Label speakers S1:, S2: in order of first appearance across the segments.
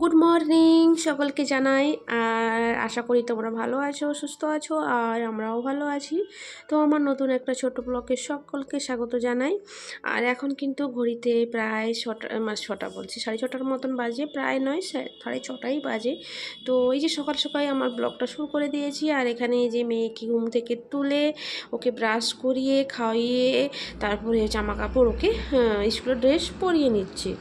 S1: Good morning সকলকে জানাই। আর আশা করি তোমরা ভালো আছো, সুস্থ আছো, আর আমরাও ভালো আছি। তো আমার নতুন একটা ছোট ব্লগে সকলকে স্বাগত জানাই। আর এখন কিন্তু ঘড়িতে প্রায় ছটা মানে ছটা বলছি, সাড়ে ছটার মতন বাজে, প্রায় নয় সাড়ে ছটাই বাজে। তো এই যে সকাল সকাল আমার ব্লগটা শুরু করে দিয়েছি, আর এখানে যে মেয়েকে ঘুম থেকে তুলে ওকে ব্রাশ করিয়ে, খাইয়ে, তারপরে জামা কাপড় ওকে স্কুলের ড্রেস পরিয়ে নিচ্ছি।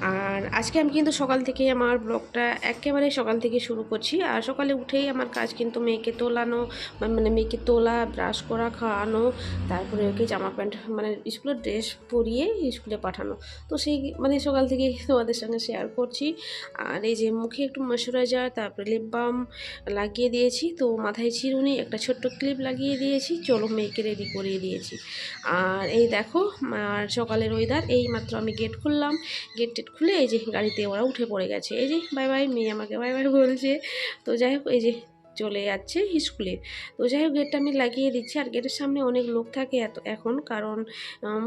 S1: আর আজকে আমি কিন্তু সকাল থেকে আমার ব্লগটা একেবারে সকাল থেকে শুরু করছি। আর সকালে উঠেই আমার কাজ কিন্তু মেয়েকে তোলানো মানে মেয়েকে তোলা, ব্রাশ করা, খাওয়ানো, তারপরে ওকে জামা প্যান্ট মানে স্কুলের ড্রেস পরিয়ে স্কুলে পাঠানো। তো সেই মানে সকাল থেকে তোমাদের সঙ্গে শেয়ার করছি। আর এই যে মুখে একটু ময়শ্চারাইজার তারপরে লিপ বাম লাগিয়ে দিয়েছি। তো মাথায় চিরুনি একটা ছোট্ট ক্লিপ লাগিয়ে দিয়েছি। চলো মেয়েকে রেডি করিয়ে দিয়েছি। আর এই দেখো, আর সকালের ওয়েদার এই মাত্র আমি গেট খুললাম। গেট টেট খুলে এই যে গাড়িতে ওরা উঠে পড়ে গেছে। এই যে, বাই বাই, মেয়ে আমাকে বাই বাই বলছে। তো যাই হোক, এই যে চলে যাচ্ছে স্কুলে। তো যাই হোক, গেটটা আমি লাগিয়ে দিচ্ছি। আর গেটের সামনে অনেক লোক থাকে এত, এখন। কারণ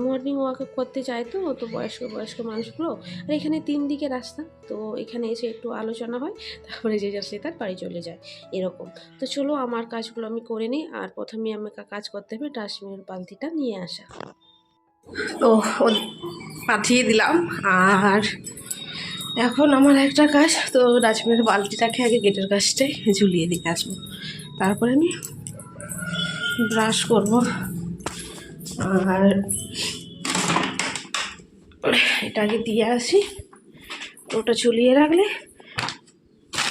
S1: মর্নিং ওয়াক করতে চায় তো তো বয়স্ক বয়স্ক মানুষগুলো। আর এখানে তিন দিকে রাস্তা। তো এখানে এসে একটু আলোচনা হয়। তারপরে যে সে তার বাড়ি চলে যায়। এরকম। তো চলো, আমার কাজগুলো আমি করে নিই। আর প্রথমে আমাকে কাজ করতে হবে, ডাস্টবিনের বালতিটা নিয়ে আসা। তো পাঠিয়ে দিলাম। আর এখন আমার একটা কাজ, তো ডাস্টবিনের বালতিটাকে আগে গেটের কাছটায় ঝুলিয়ে দিয়ে আসব। তারপরে আমি ব্রাশ করব। আর এটা আগে দিয়ে আসি। ওটা ঝুলিয়ে রাখলে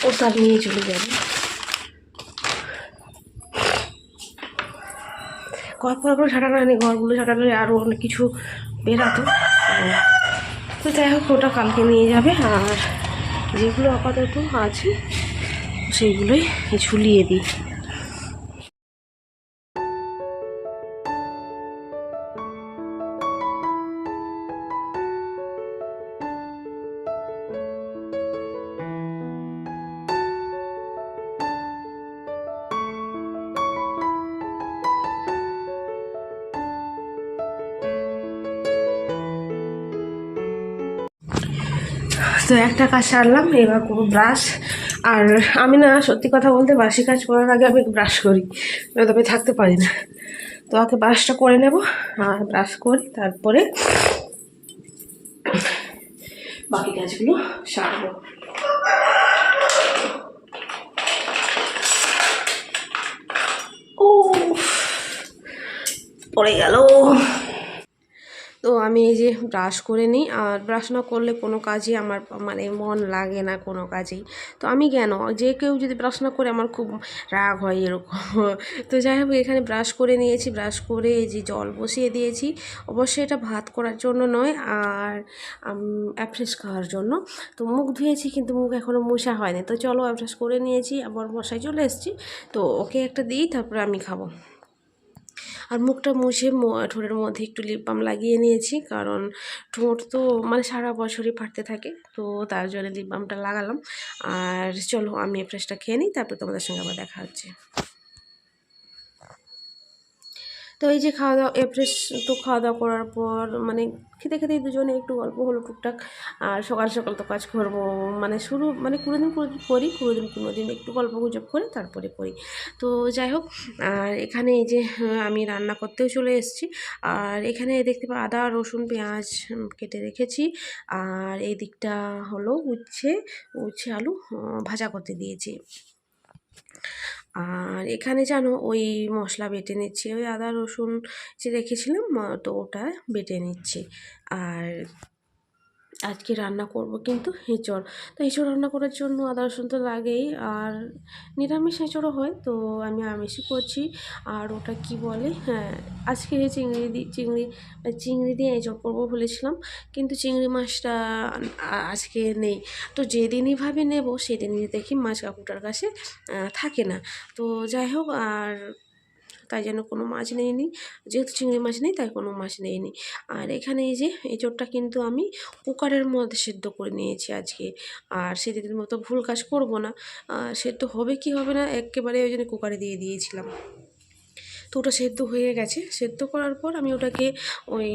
S1: ওটা নিয়ে চলে যাবে। পর করে ঝাঁটানো হয়নি, ঘরগুলো ঝাঁটালে আরও অনেক কিছু বেরাতো তো যাই হোক, ওটা কালকে নিয়ে যাবে আর যেগুলো আপাতত আছে, সেইগুলোই ঝুলিয়ে দিই। একটা কাজ সারলাম, এবার করব ব্রাশ আর আমি না সত্যি কথা বলতে বাসি কাজ করার আগে আমি ব্রাশ করি আমি থাকতে পারি না। তো আগে ব্রাশটা করে নেব, আর ব্রাশ করি, তারপরে বাকি কাজগুলো সারবো। ও পড়ে গেল। তো আমি এই যে ব্রাশ করে নিই, আর ব্রাশ না করলে কোনো কাজই আমার মানে মন লাগে না কোনো কাজেই। তো আমি কেন? যে কেউ যদি ব্রাশ না করে আমার খুব রাগ হয় এরকম। তো যাই হোক, এখানে ব্রাশ করে নিয়েছি। ব্রাশ করে এই যে জল বসিয়ে দিয়েছি। অবশ্যই এটা ভাত করার জন্য নয়, আর অ্যাফ্রেশ খাওয়ার জন্য। তো মুখ ধুয়েছি, কিন্তু মুখ এখনও মোছা হয়নি। তো চলো অ্যাফ্রেশ করে নিয়েছি। আবার মশায় চলে এসেছি। তো ওকে একটা দিই, তারপরে আমি খাব। আর মুখটা মুছে ঠোঁটের মধ্যে একটু লিপ বাম লাগিয়ে নিয়েছি। কারণ ঠোঁট তো মানে সারা বছরই ফাটতে থাকে, তো তার জন্য লিপ বামটা লাগালাম। আর চলো আমি ফ্রেশটা খেয়ে নিই, তারপর তোমাদের সঙ্গে আবার দেখা হচ্ছে। তো এই যে খাওয়া দাওয়া এপ্রেস তো খাওয়া দাওয়া করার পর মানে খেতে খেতে দুজনে একটু গল্প হলো টুকটাক, আর সকাল সকাল তো কাজ করব মানে শুরু মানে কোনোদিন কোনোদিন করি কোনো দিন কোনো দিন একটু গল্প গুজব করে, তারপরে করি। তো যাই হোক, আর এখানে এই যে, আমি রান্না করতেও চলে এসেছি, আর এখানে দেখতে পাই আদা, রসুন, পেঁয়াজ কেটে রেখেছি, আর এই দিকটা হলো উচ্ছে উচ্ছে আলু ভাজা করতে দিয়েছি। আর এখানে জানো ওই মশলা বেটে নিচ্ছি, ওই আদা, রসুন যে রেখেছিলাম তো ওটা বেটে নিচ্ছি। আর আজকে রান্না করব কিন্তু এঁচড় তো এঁচড় রান্না করার জন্য আদা, রসুন তো লাগেই। আর নিরামিষ এঁচড়ও হয়, তো আমি আমিষই করছি। আর ওটা কি বলে? হ্যাঁ আজকে চিংড়ি দিয়ে চিংড়ি চিংড়ি দিয়ে এঁচড় করব বলেছিলাম, কিন্তু চিংড়ি মাছটা আজকে নেই। তো যেদিনই ভাবে নেব, সেদিনই দেখি মাছ কাকুটার কাছে থাকে না। তো যাই হোক, আর তাই যেন কোনো মাছ নেইনি। যেহেতু চিংড়ি মাছ নেই, তাই কোনো মাছ নেইনি। আর এখানে এই যে এঁচোড়টা কিন্তু আমি কুকারের মধ্যে সেদ্ধ করে নিয়েছি আজকে। আর সেদিনের মতো ভুল কাজ করব না। আর সেদ্ধ হবে কি হবে না একেবারে ওই জন্য কুকারে দিয়ে দিয়েছিলাম। তো ওটা সেদ্ধ হয়ে গেছে। সেদ্ধ করার পর আমি ওটাকে ওই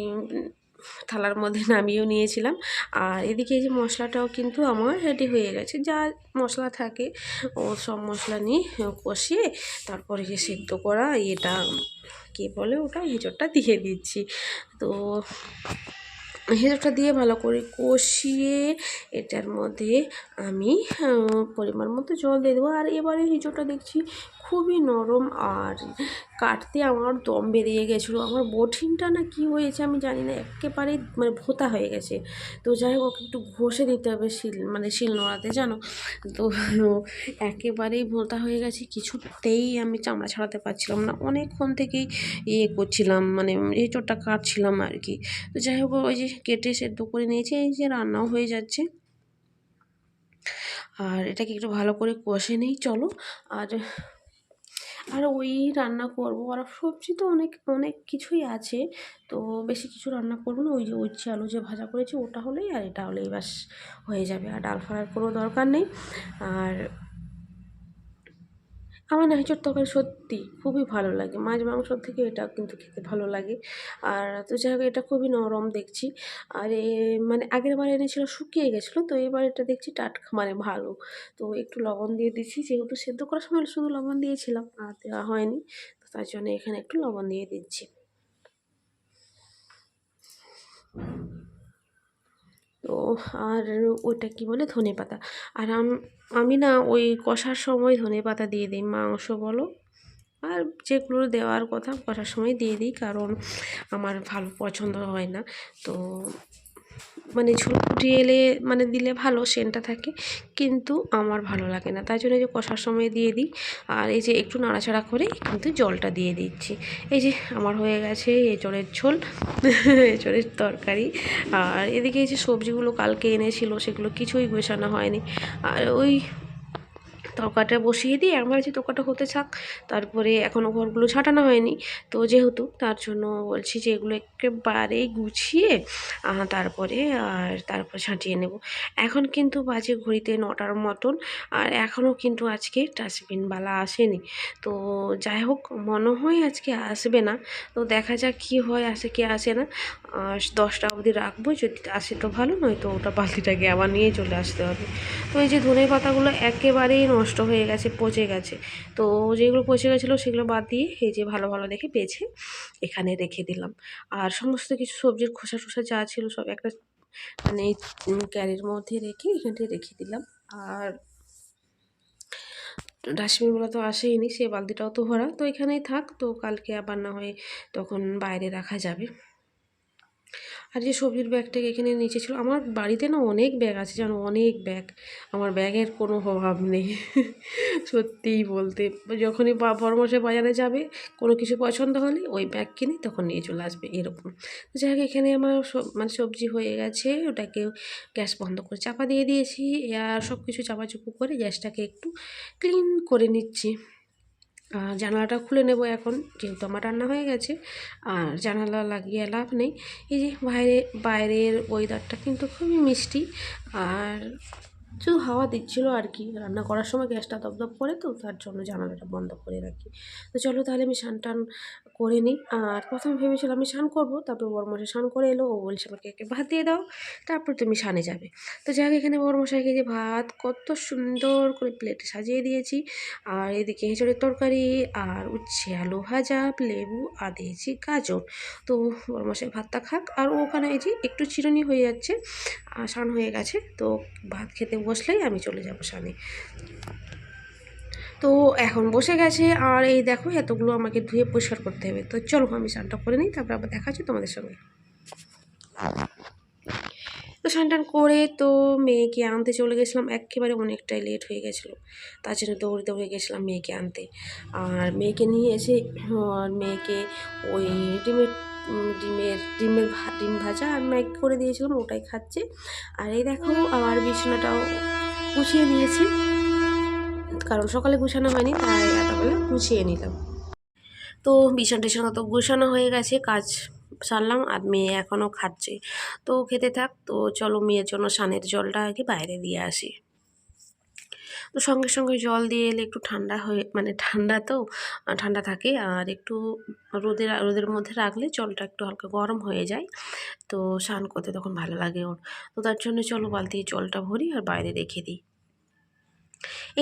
S1: থালার মধ্যে নামিয়েও নিয়েছিলাম। আর এদিকে এই যে মশলাটাও কিন্তু আমার রেডি হয়ে গেছে। যা মশলা থাকে, ও সব মশলা নিয়ে কষিয়ে তারপরে যে সেদ্ধ করা এটা কে বলে ওটা? এঁচড়টা দিয়ে দিচ্ছি। তো হেঁচড়টা দিয়ে ভালো করে কষিয়ে এটার মধ্যে আমি পরিমাণ মতো জল দিয়ে দেবো। আর এবারে হিঁচড়টা দেখছি খুবই নরম আর কাটতে আমার দম বেরিয়ে গেছিল। আমার বঠিনটা না কি হয়েছে আমি জানি না একেবারে মানে ভোতা হয়ে গেছে। তো যাই হোক, একটু ঘষে দিতে হবে শিল মানে শিল নোড়াতে, জানো? তো একেবারেই ভোতা হয়ে গেছে, কিছুতেই আমি চামড়া ছাড়াতে পারছিলাম না। অনেকক্ষণ থেকেই ইয়ে করছিলাম মানে এঁচড়টা কাটছিলাম আর কি। তো যাই হোক, ওই যে কেটে সেদ্ধ করে নিয়েছি, এই যে রান্নাও হয়ে যাচ্ছে। আর এটাকে একটু ভালো করে কষে নিই, চলো। আর আর ওই রান্না করব। আর সবজি তো অনেক অনেক কিছুই আছে। তো বেশি কিছু রান্না করব না। ওই যে উচ্ছে আলু যে ভাজা করেছি, ওটা হলেই আর এটা হলেই বাস হয়ে যাবে। আর ডাল ফ্রাইয়ের কোনো দরকার নেই। আর আমার না এঁচোড় তরকারি সত্যি খুবই ভালো লাগে। মাছ মাংসর থেকে এটা কিন্তু খেতে ভালো লাগে। আর তো যাই হোক, এটা খুবই নরম দেখছি। আর এ মানে আগের বার এনেছিল, শুকিয়ে গেছিল, তো এবার এটা দেখছি টাটকা মানে ভালো। তো একটু লবণ দিয়ে দিচ্ছি, যেহেতু সেদ্ধ করার সময় শুধু লবণ দিয়েছিলাম, আর দেওয়া হয়নি। তো তার জন্য এখানে একটু লবণ দিয়ে দিচ্ছি। তো, আর ওইটা কি বলে? ধনে পাতা আর আম- না ওই কষার সময় ধনে পাতা দিয়ে দিই, মাংস বলো। আর যেগুলো দেওয়ার কথা কষার সময় দিয়ে দিই, কারণ আমার ভালো পছন্দ হয় না। তো মানে ঝোল ফুটিয়ে এলে মানে দিলে ভালো সেন্টটা থাকে, কিন্তু আমার ভালো লাগে না। তাই জন্য যে কষার সময় দিয়ে দিই, আর এই যে একটু নাড়াচাড়া করে কিন্তু জলটা দিয়ে দিচ্ছি। এই যে আমার হয়ে গেছে এঁচড়ের ঝোল, এঁচড়ের তরকারি। আর এদিকে এই যে সবজিগুলো কালকে এনেছিল, সেগুলো কিছুই গোছানো হয়নি। আর ওই তরকাটা বসিয়ে দিই একবার যে তরকাটা হতে থাক, তারপরে এখনও ঘরগুলো ছাটানো হয়নি। তো যেহেতু, তার জন্য বলছি যে এগুলো একেবারেই গুছিয়ে তারপরে আর তারপর ছাঁটিয়ে নেব। এখন কিন্তু বাজে ঘড়িতে নটার মতন, আর এখনও কিন্তু আজকে ডাস্টবিনওয়ালা আসেনি। তো যাই হোক, মনে হয় আজকে আসবে না। তো দেখা যাক কী হয়, আসে কি আসে না। দশটা অবধি রাখব, যদি আসে তো ভালো, নয়তো ওটা বালতিটাকে আবার নিয়ে চলে আসতে হবে। তো এই যে ধনে পাতাগুলো একেবারেই নষ্ট হয়ে গেছে, পচে গেছে। তো যেগুলো পচে গেছিল সেগুলো বাদ দিয়ে এই যে ভালো ভালো দেখে বেছে এখানে রেখে দিলাম। আর সমস্ত কিছু সবজির খোসা, টোসা যা ছিল সব একটা মানে ক্যারির মধ্যে রেখে এখানটায় রেখে দিলাম। আর ডাস্টবিনগুলো তো আসেইনি, সে বালতিটাও তো ভরা। তো এখানেই থাক, তো কালকে আবার না হয় তখন বাইরে রাখা যাবে। আর যে সবজির ব্যাগটাকে এখানে নিচে ছিল, আমার বাড়িতে না অনেক ব্যাগ আছে, জানো? অনেক ব্যাগ। আমার ব্যাগের কোনো অভাব নেই, সত্যিই বলতে। যখনই বা বড়মশাই বাজারে যাবে, কোনো কিছু পছন্দ হলে ওই ব্যাগ কিনে তখন নিয়ে চলে আসবে, এরকম। যাই হোক, এখানে আমার মানে সবজি হয়ে গেছে, ওটাকে গ্যাস বন্ধ করে চাপা দিয়ে দিয়েছি। আর সব কিছু চাপাচুপু করে গ্যাসটাকে একটু ক্লিন করে নিচ্ছি। জানালাটা খুলে নেব এখন, যেহেতু আমার রান্না হয়ে গেছে, আর জানালা লাগিয়ে লাভ নেই। এই যে বাইরে, বাইরের ওয়েদারটা কিন্তু খুবই মিষ্টি, আর শুধু হাওয়া দিচ্ছিল আর কি। রান্না করার সময় গ্যাসটা দপদপ করে তো, তার জন্য জানালাটা বন্ধ করে রাখি। তো চলো তাহলে আমি সান টান করে নিই। আর প্রথমে ভেবেছিলাম আমি স্নান করব, তারপর বড়মশাই স্নান করে এলো, ও বলছে আমাকে একে ভাত দিয়ে দাও, তারপর তুমি স্নানে যাবে। তো যাই হোক, এখানে বড়মশাইকে যে ভাত কত সুন্দর করে প্লেটে সাজিয়ে দিয়েছি। আর এদিকে এঁচড়ের তরকারি, আর উচ্ছে আলু ভাজা, লেবু আর দিয়েছি গাজর। তো বড়মশাই ভাতটা খাক, আর ওখানে এই যে একটু চিরুনি হয়ে যাচ্ছে স্নান হয়ে গেছে। তো ভাত খেতে বসলেই আমি চলে যাব স্নানে। তো এখন বসে গেছে, আর এই দেখো এতগুলো আমাকে ধুয়ে পরিষ্কার করতে হবে। তো চলো আমি স্নানটা করে নিই, তারপর আবার দেখা হচ্ছে তোমাদের সঙ্গে। তো স্নান করে তো মেয়েকে আনতে চলে গেছিলাম, একেবারে অনেকটাই লেট হয়ে গেছিল। তার জন্য দৌড়ে দৌড়ে গেছিলাম মেয়েকে আনতে। আর মেয়েকে নিয়ে এসে মেয়েকে ওই ডিমের ডিমের ডিমের ডিম ভাজা আর ম্যাগ করে দিয়েছিলাম, ওটাই খাচ্ছে। আর এই দেখো আমার বিছানাটাও গুছিয়ে নিয়েছি। কারণ সকালে গুছানো হয়নি, তাই এতবেলা গুছিয়ে নিলাম। তো বিছানা টিছানা তো গুছানো হয়ে গেছে, কাজ সারলাম আর মেয়ে এখনও খাচ্ছে। তো খেতে থাক, তো চলো মেয়ের জন্য সানের জলটা আগে বাইরে দিয়ে আসি। তো সঙ্গে সঙ্গে জল দিয়ে এলে একটু ঠান্ডা হয়ে মানে ঠান্ডা তো ঠান্ডা থাকে। আর একটু রোদের রোদের মধ্যে রাখলে জলটা একটু হালকা গরম হয়ে যায়। তো স্নান করতে তখন ভালো লাগে ওর। তো তার জন্য চলো বালতি জলটা ভরি আর বাইরে রেখে দিই।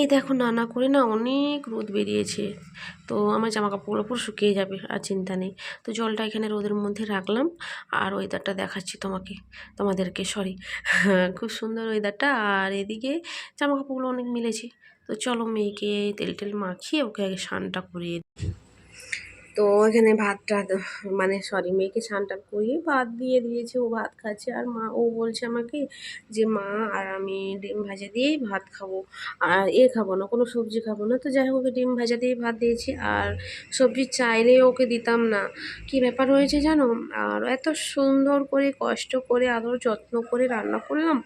S1: এই দেখো নানা করে না অনেক রোদ বেরিয়েছে। তো আমার জামা কাপড়গুলো পুরো শুকিয়ে যাবে, আর চিন্তা নেই। তো জলটা এখানে রোদের মধ্যে রাখলাম, আর ওয়েদারটা দেখাচ্ছি তোমাকে, তোমাদেরকে সরি খুব সুন্দর ওয়েদারটা আর এদিকে জামা কাপড়গুলো অনেক মিলেছে। তো চলো মেয়েকে তেল টেল মাখিয়ে ওকে আগে স্নানটা করিয়ে দিই। তো এখানে ভাতটা মানে সরি মেয়েকে স্নান টান করিয়ে ভাত দিয়ে দিয়েছে, ও ভাত খাচ্ছে আর মা, ও বলছে আমাকে যে মা আর আমি ডিম ভাজা দিয়েই ভাত খাব। আর এ খাব না, কোনো সবজি খাব না। তো যাই হোক, ওকে ডিম ভাজা দিয়ে ভাত দিয়েছি আর সবজি চাইলে ওকে দিতাম না। কি ব্যাপার হয়েছে জানো? আর এত সুন্দর করে, কষ্ট করে, আদর যত্ন করে রান্না করলাম,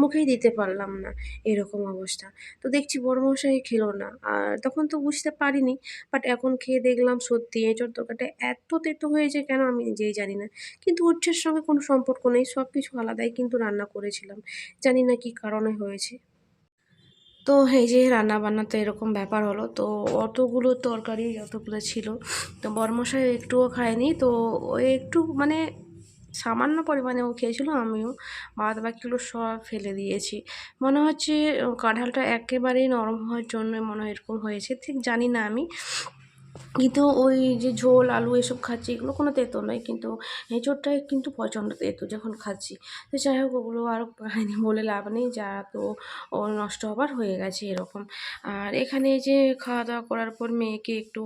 S1: মুখেই দিতে পারলাম না এরকম অবস্থা। তো দেখছি বড় মশাই খেলো না। আর তখন তো বুঝতে পারিনি বাট এখন খেয়ে দেখলাম সত্যি এঁচোড় তরকারিটা এত তেতো হয়েছে কেন আমি নিজেই জানি না। কিন্তু উচ্ছের সঙ্গে কোনো সম্পর্ক নেই সব কিছু আলাদাই কিন্তু রান্না করেছিলাম। জানি না কি কারণে হয়েছে। তো এই যে রান্না বান্না তো এরকম ব্যাপার হলো, তো অতগুলো তরকারি যতগুলো ছিল, তো বরমশাই একটুও খায়নি, তো একটু মানে সামান্য পরিমাণে ও খেয়েছিল, আমিও বাদ বাকিগুলো সব ফেলে দিয়েছি। মনে হচ্ছে, কাঁঠালটা একেবারেই নরম হওয়ার জন্য মনে হয় এরকম হয়েছে, ঠিক জানি না আমি। কিন্তু ওই যে ঝোল, আলু এসব খাচ্ছি, এগুলো কোনো তেতো নয়, কিন্তু এঁচোড়টাই কিন্তু প্রচণ্ড তেতো যখন খাচ্ছি। তো যাই হোক, ওগুলো আর বলে লাভ নেই, যা তো ও নষ্ট হবার হয়ে গেছে এরকম। আর এখানে যে খাওয়া দাওয়া করার পর মেয়েকে একটু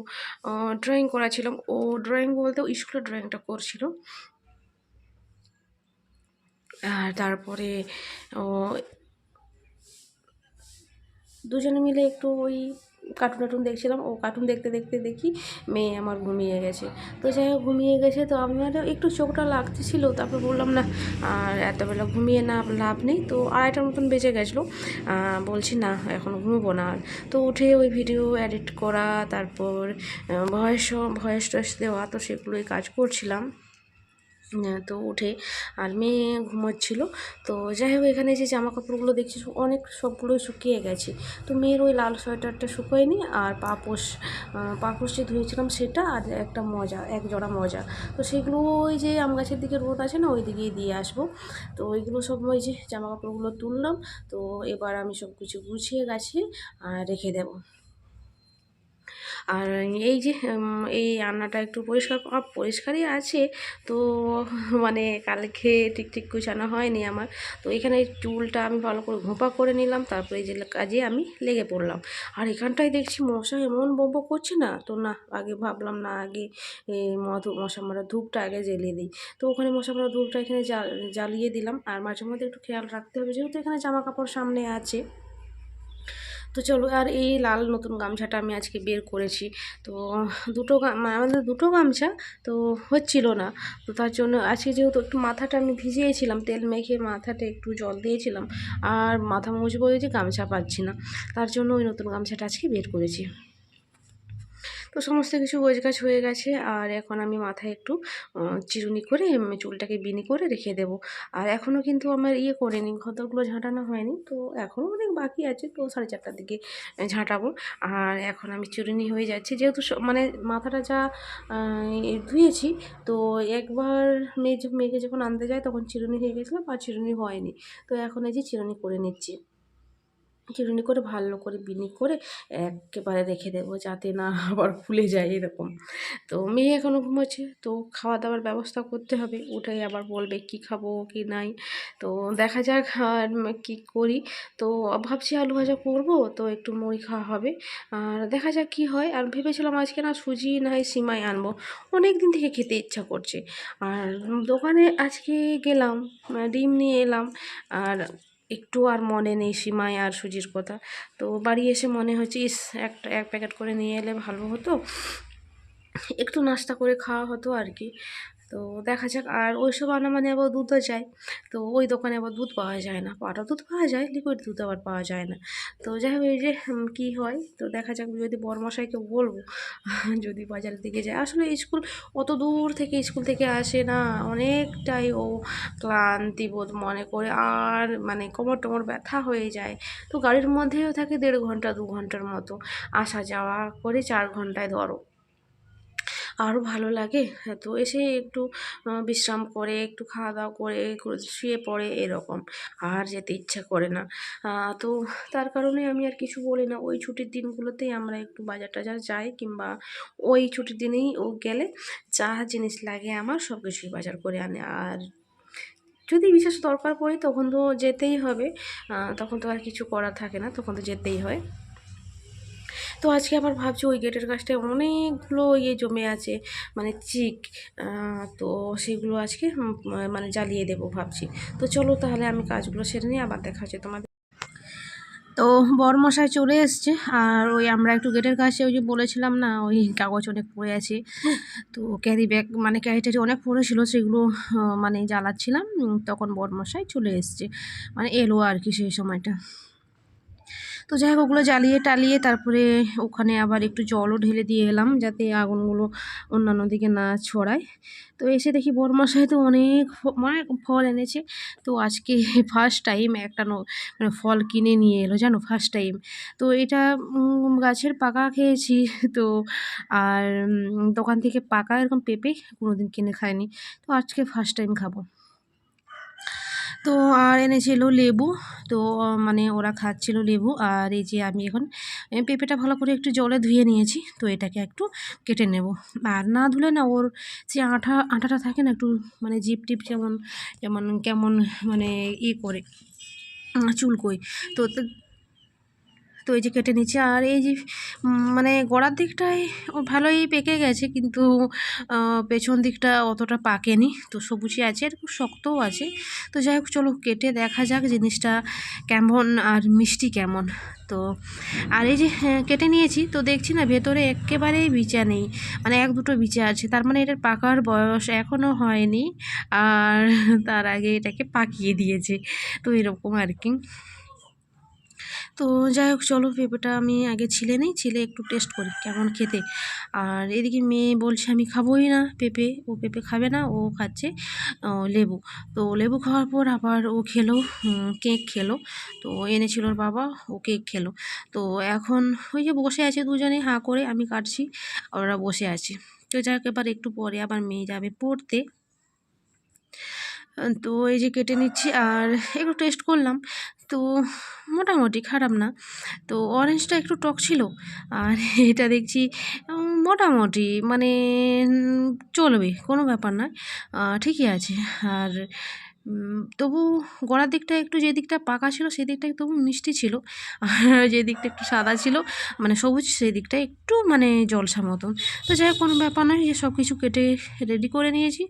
S1: ড্রয়িং করাছিলাম। ও ড্রয়িং বলতে স্কুলের ড্রয়িংটা করছিল। আর তারপরে ও, দুজনে মিলে একটু ওই কার্টুন টার্টুন দেখছিলাম, ও কার্টুন দেখতে দেখতে দেখি মেয়ে আমার ঘুমিয়ে গেছে। তো যাই হোক, ঘুমিয়ে গেছে, তো আমারও একটু চোখটা লাগতেছিল, তারপর বললাম না, আর এতবেলা ঘুমিয়ে না, লাভ নেই। তো আড়াইটার মতন বেজে গেছিল। বলছি না, এখন ঘুমবো না আর। তো উঠে ওই ভিডিও এডিট করা, তারপর ভয়েস ভয়েস টয়েস দেওয়া, তো সেগুলোই কাজ করছিলাম। তো উঠে আর মেয়ে ঘুমোচ্ছিল। তো যাই হোক, এখানে যে জামা কাপড়গুলো দেখছি অনেক সবগুলোই শুকিয়ে গেছে। তো মেয়ের ওই লাল সোয়েটারটা শুকোয়নি আর পাপোশ পাপোশ যে ধুয়েছিলাম সেটা আর একটা মজা, এক জোড়া মজা। তো সেগুলো ওই যে আম গাছের দিকে রোদ আছে না, ওই দিকেই দিয়ে আসব। তো ওইগুলো সব ওই যে জামা কাপড়গুলো তুললাম। তো এবার আমি সব কিছু গুছিয়ে গাছিয়ে রেখে দেবো। আর এই যে এই রান্নাটা একটু পরিষ্কার পরিষ্কারই আছে। তো মানে কালকে ঠিক ঠিক গুছানো হয়নি আমার। তো এখানে চুলটা আমি ভালো করে ঘোপা করে নিলাম, তারপরে এই যে কাজে আমি লেগে পড়লাম। আর এখানটায় দেখছি মশা এমন বম্ব করছে না? তো না, আগে ভাবলাম না, আগে মধু, মশা মারা ধূপটা আগে জ্বেলে দিই। তো ওখানে মশা মারা ধূপটা এখানে জ্বাল- জ্বালিয়ে দিলাম। আর মাঝে মধ্যে একটু খেয়াল রাখতে হবে, যেহেতু এখানে জামা কাপড় সামনে আছে। তো চলো, আর এই লাল নতুন গামছাটা আমি আজকে বের করেছি। তো দুটো মানে আমাদের দুটো গামছা তো হচ্ছিল না। তো তার জন্য আজকে যেহেতু একটু মাথাটা আমি ভিজিয়েছিলাম, তেল মেখে মাথাটা একটু জল দিয়েছিলাম, আর মাথা মুছবো যে গামছা পাচ্ছি না, তার জন্য ওই নতুন গামছাটা আজকে বের করেছি। তো সমস্ত কিছু গোছগাছ হয়ে গেছে। আর এখন আমি মাথায় একটু চিরুনি করে চুলটাকে বিনি করে রেখে দেবো। আর এখনও কিন্তু আমার ইয়ে করিনি, ঘরদোরগুলো ঝাঁটানো হয়নি। তো এখনও অনেক বাকি আছে, তো সাড়ে চারটার দিকে ঝাঁটাবো। আর এখন আমি চিরুনি হয়ে যাচ্ছি। যেহেতু মানে মাথাটা যা ধুয়েছি, তো একবার মেয়ে মেয়েকে যখন আনতে যায় তখন চিরুনি হয়ে গেছিলাম আর চিরুনি হয়নি। তো এখন এই যে চিরুনি করে নিচ্ছি। চিরুনি করে ভালো করে বিনি করে একেবারে রেখে দেবো যাতে না আবার খুলে যায় এরকম। তো মেয়ে এখনও ঘুমোচ্ছে, তো খাওয়া দাওয়ার ব্যবস্থা করতে হবে। উঠে আবার বলবে কি খাব, কি নাই। তো দেখা যাক আর কী করি। তো ভাবছি আলু ভাজা করব, তো একটু মুড়ি খাওয়া হবে। আর দেখা যাক কি হয়। আর ভেবেছিলাম আজকে না সুজি না হয় সিমাই আনব। অনেক দিন থেকে খেতে ইচ্ছা করছে। আর দোকানে আজকে গেলাম, ডিম নিয়ে এলাম। আর একটু আর মনে নেই সীমায় আর সুজির কথা। তো বাড়ি এসে মনে হচ্ছে ইস, একটা, এক প্যাকেট করে নিয়ে এলে ভালো হতো। একটু নাস্তা করে খাওয়া হতো আর কি। তো দেখা যাক, আর ওইসব আনা মানে আবার দুধও চাই তো ওই দোকানে আবার দুধ পাওয়া যায় না। পাটা দুধ পাওয়া যায় লিকুইড দুধ আবার পাওয়া যায় না। তো যাই হোক, এই যে কী হয়? তো দেখা যাক, যদি বরমশাইকে বলব, যদি বাজারের দিকে যায়। আসলে স্কুল অত দূর থেকে, স্কুল থেকে আসে না। অনেকটাই ও ক্লান্তি বোধ মনে করে, আর মানে কোমর টোমর ব্যথা হয়ে যায়। তো গাড়ির মধ্যেও থাকে দেড় ঘণ্টা, দু ঘণ্টার মতো। আসা যাওয়া করে চার ঘন্টায় ধরো। আরও ভালো লাগে। হ্যাঁ, তো এসে একটু বিশ্রাম করে একটু খাওয়া দাওয়া করে শুয়ে পড়ে এরকম। আর যেতে ইচ্ছা করে না। তো তার কারণে আমি আর কিছু বলি না। ওই ছুটির দিনগুলোতেই আমরা একটু বাজার টাজার যাই কিংবা ওই ছুটির দিনেই ও গেলে যা জিনিস লাগে আমার সব কিছুই বাজার করে আনে। আর যদি বিশেষ দরকার পড়ে তখন তো যেতেই হবে। তখন তো আর কিছু করার থাকে না তখন তো যেতেই হয়। তো আজকে আবার ভাবছি ওই গেটের কাছটায় অনেকগুলো ইয়ে জমে আছে মানে চিক তো সেগুলো আজকে মানে জ্বালিয়ে দেবো ভাবছি। তো চলো তাহলে আমি কাজগুলো সেরে নিয়ে আবার দেখা হচ্ছে তোমাদের। তো বরমশাই চলে এসছে, আর ওই আমরা একটু গেটের কাছে ওই যে বলেছিলাম না, ওই কাগজ অনেক পড়ে আছে। তো ক্যারি ব্যাগ মানে ক্যারি ট্যারি অনেক পড়েছিল, সেগুলো মানে জ্বালাচ্ছিলাম তখন বরমশাই চলে এসছে মানে এলো আর কি সেই সময়টা। তো যাই হোক, ওগুলো জ্বালিয়ে টালিয়ে তারপরে ওখানে আবার একটু জলও ঢেলে দিয়ে এলাম যাতে আগুনগুলো অন্যান্য দিকে না ছড়ায়। তো এসে দেখি বরমশাই তো অনেক অনেক ফল এনেছে। তো আজকে ফার্স্ট টাইম একটা মানে ফল কিনে নিয়ে এলো, জানো? ফার্স্ট টাইম তো এটা গাছের পাকা খেয়েছি। তো আর দোকান থেকে পাকা এরকম পেঁপে কোনোদিন কিনে খাইনি। তো আজকে ফার্স্ট টাইম খাব। তো, আর এনেছিল লেবু। তো মানে ওরা খাচ্ছিল লেবু। আর এই যে আমি এখন পেঁপেটা ভালো করে একটু জলে ধুয়ে নিয়েছি। তো এটাকে একটু কেটে নেব। আর না ধুলে না, ওর যে আঠা, আঠাটা থাকে না, একটু মানে জিপ টিপ যেমন যেমন, কেমন মানে ই করে চুলকই তো তো- এই যে কেটে নিচ্ছে আর এই যে মানে গোড়ার দিকটায় ভালোই পেকে গেছে কিন্তু পেছন দিকটা অতটা পাকেনি। তো সবুজই আছে আর খুব শক্তও আছে। তো যাই হোক, চলো কেটে দেখা যাক জিনিসটা কেমন আর মিষ্টি কেমন। তো আর এই যে কেটে নিয়েছি, তো দেখছি না ভেতরে একেবারেই বিচা নেই। মানে এক দুটো বিচা আছে, তার মানে এটার পাকার বয়স এখনও হয়নি। আর তার আগে এটাকে পাকিয়ে দিয়েছে। তো এরকম আর কি। তো যাই হোক চলো পেঁপেটা আমি আগে ছিলে নিই, ছিলে একটু টেস্ট করি কেমন খেতে। আর এদিকে মেয়ে বলছে আমি খাবোই না পেঁপে, ও পেঁপে খাবে না, ও খাচ্ছে লেবু। তো লেবু খাওয়ার পর আবার ও খেলো কেক খেলো। তো এনেছিল ওর বাবা, ও কেক খেলো। তো এখন ওই যে বসে আছে দুজনে, হাঁ করে আমি কাটছি, ওরা বসে আছে। তো যাই হোক এবার একটু পরে আবার মেয়ে যাবে পড়তে। তো এই যে কেটে নিচ্ছি, আর একটু টেস্ট করলাম। তো মোটামুটি খারাপ না। তো অরেঞ্জটা একটু টক ছিল, আর এটা দেখছি মোটামুটি মানে চলবে, কোনো ব্যাপার নয় ঠিকই আছে। আর তবু গোড়ার দিকটা একটু যে দিকটা পাকা ছিল, সেই দিকটা তবু মিষ্টি ছিল, আর যে দিকটা একটু সাদা ছিল মানে সবুজ, সেই দিকটা একটু মানে জলসা মতন। তো যাই কোনো ব্যাপার নয় যে সব কিছু কেটে রেডি করে নিয়েছি,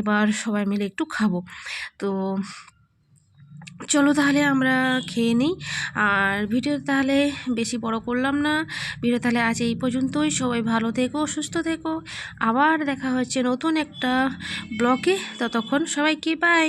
S1: এবার সবাই মিলে একটু খাব। তো চলো তাহলে আমরা খেয়ে নিই। আর ভিডিও তাহলে বেশি বড় করলাম না। ভিডিও তাহলে আজ এই পর্যন্তই। সবাই ভালো থেকো, সুস্থ থেকো। আবার দেখা হচ্ছে নতুন একটা ব্লকে ততক্ষণ সবাইকে বাই